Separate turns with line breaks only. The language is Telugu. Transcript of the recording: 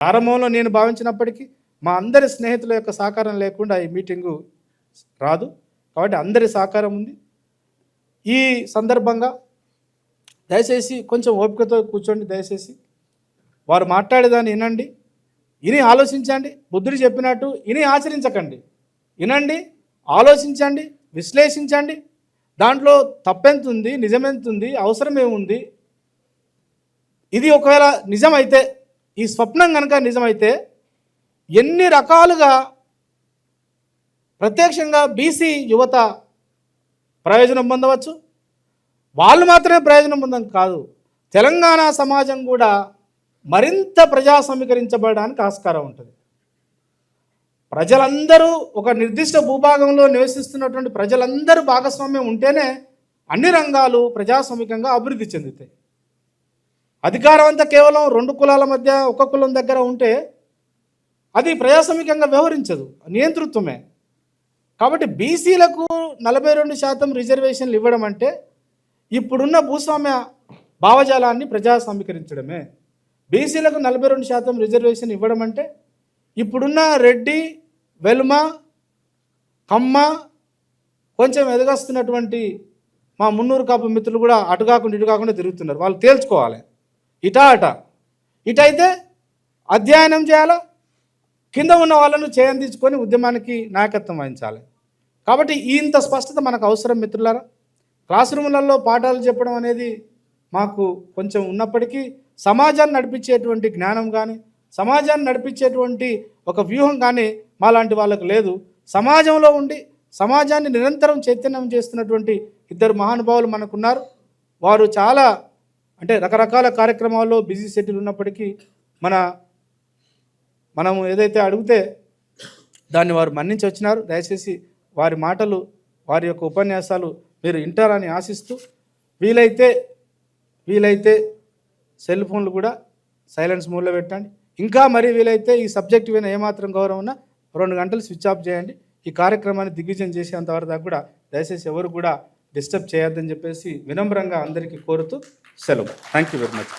ప్రారంభంలో నేను భావించినప్పటికీ మా అందరి స్నేహితుల యొక్క సహకారం లేకుండా ఈ మీటింగు రాదు. కాబట్టి అందరి సహకారం ఉంది. ఈ సందర్భంగా దయచేసి కొంచెం ఓపికతో కూర్చోండి దయచేసి. వారు మాట్లాడేదాన్ని వినండి. విని ఆలోచించండి. బుద్ధుడు చెప్పినట్టు విని ఆచరించకండి. వినండి ఆలోచించండి విశ్లేషించండి. దాంట్లో తప్పెంతుంది నిజమెంతుంది అవసరం ఏముంది ఇది ఒకవేళ నిజమైతే ఈ స్వప్నం కనుక నిజమైతే ఎన్ని రకాలుగా ప్రత్యక్షంగా బీసీ యువత ప్రయోజనం పొందవచ్చు? వాళ్ళు మాత్రమే ప్రయోజనం పొందడం కాదు. తెలంగాణ సమాజం కూడా మరింత ప్రజా సమీకరించబడడానికి ఆస్కారం ఉంటుంది. ప్రజలందరూ ఒక నిర్దిష్ట భూభాగంలో నివసిస్తున్నటువంటి ప్రజలందరూ భాగస్వామ్యం ఉంటేనే అన్ని రంగాలు ప్రజాస్వామికంగా అభివృద్ధి చెందుతాయి. అధికారం అంతా కేవలం రెండు కులాల మధ్య ఒక కులం దగ్గర ఉంటే అది ప్రజాస్వామికంగా వ్యవహరించదు నియంతృత్వమే. కాబట్టి బీసీలకు నలభై రెండు శాతం రిజర్వేషన్లు ఇవ్వడం అంటే ఇప్పుడున్న భూస్వామ్య భావజాలాన్ని ప్రజాస్వామీకరించడమే. బీసీలకు నలభై రెండు శాతం రిజర్వేషన్ ఇవ్వడం అంటే ఇప్పుడున్న రెడ్డి వెల్మ కమ్మ కొంచెం ఎదగస్తున్నటువంటి మా మున్నూరు కాపు మిత్రులు కూడా అటు కాకుండా ఇటు కాకుండా తిరుగుతున్నారు. వాళ్ళు తేల్చుకోవాలి. ఇటా అట. ఇటైతే అధ్యయనం చేయాలా కింద ఉన్న వాళ్ళను చేయందించుకొని ఉద్యమానికి నాయకత్వం వహించాలి. కాబట్టి ఇంత స్పష్టత మనకు అవసరం మిత్రులారా? క్లాస్ రూములలో పాఠాలు చెప్పడం అనేది మాకు కొంచెం ఉన్నప్పటికీ సమాజాన్ని నడిపించేటువంటి జ్ఞానం కానీ సమాజాన్ని నడిపించేటువంటి ఒక వ్యూహం కానీ మాలాంటి వాళ్ళకు లేదు. సమాజంలో ఉండి సమాజాన్ని నిరంతరం చైతన్యం చేస్తున్నటువంటి ఇద్దరు మహానుభావులు మనకున్నారు. వారు చాలా అంటే రకరకాల కార్యక్రమాల్లో బిజీ షెడ్యూల్ ఉన్నప్పటికీ మన మనము ఏదైతే అడిగితే దాన్ని వారు మన్నించి వచ్చినారు. దయచేసి వారి మాటలు వారి యొక్క ఉపన్యాసాలు మీరు వింటారని ఆశిస్తూ వీలైతే వీలైతే సెల్ ఫోన్లు కూడా సైలెన్స్ మోడ్లో పెట్టండి. ఇంకా మరి వీలైతే ఈ సబ్జెక్ట్ మీద ఏమాత్రం గౌరవం ఉన్నా రెండు గంటలు స్విచ్ ఆఫ్ చేయండి. ఈ కార్యక్రమాన్ని దిగ్విజయం చేసేంతవరకు దాకా కూడా దయచేసి ఎవరు కూడా డిస్టర్బ్ చేయొద్దని చెప్పేసి వినమ్రంగా అందరికీ కోరుతూ సెలవు థ్యాంక్ యూ వెరీ మచ్